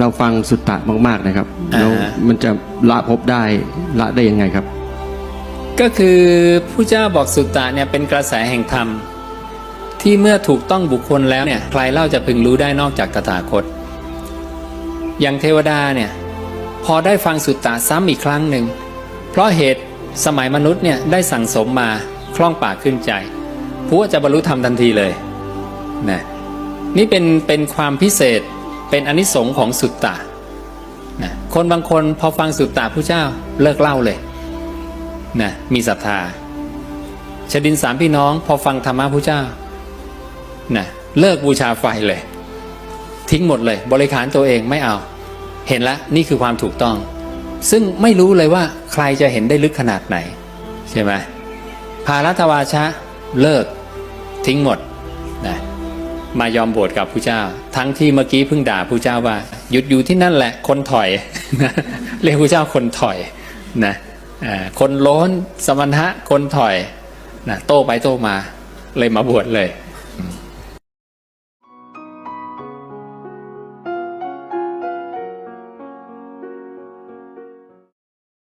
เราฟังสุตตะมาก ๆนะครับอ่าฮะแล้วมันจะละภพได้ละได้ยังไงครับ ก็คือผู้เจ้าบอกสุตตะเนี่ยเป็นกระแสแห่งธรรม ที่เมื่อถูกต้องบุคคลแล้วเนี่ยใครเล่าจะพึงรู้ได้นอกจากตถาคต อย่างเทวดาเนี่ยพอได้ฟังสุตตะซ้ำอีกครั้งหนึ่ง เพราะเหตุสมัยมนุษย์เนี่ยได้สั่งสมมาคล่องปากขึ้นใจผู้ว่าจะบรรลุธรรมทันทีเลยนะนี่เป็นเป็นความพิเศษ เป็นอนิสงค์ของสุตตะนะคนบางคนพอฟังสุตตะผู้เจ้าเลิกเล่าเลยนะมีศรัทธาชดินสามพี่น้อง พอฟังธรรมะพระเจ้านะเลิกบูชาไฟเลย ทิ้งหมดเลย บริขารตัวเองไม่เอา เห็นแล้วนี่คือความถูกต้อง ซึ่งไม่รู้เลยว่าใครจะเห็นได้ลึกขนาดไหน ใช่ไหมพารัตวาชะเลิกทิ้งหมดนะ มายอมบวชกับพระเจ้า ทั้งที่เมื่อกี้เพิ่งด่าพระเจ้าว่า หยุดอยู่ที่นั่นแหละคนถอยเรียกพระเจ้าคนถอยนะคนโล้นสมณะคนถอยนะโต้ไปโต้มาเลยมาบวชเลย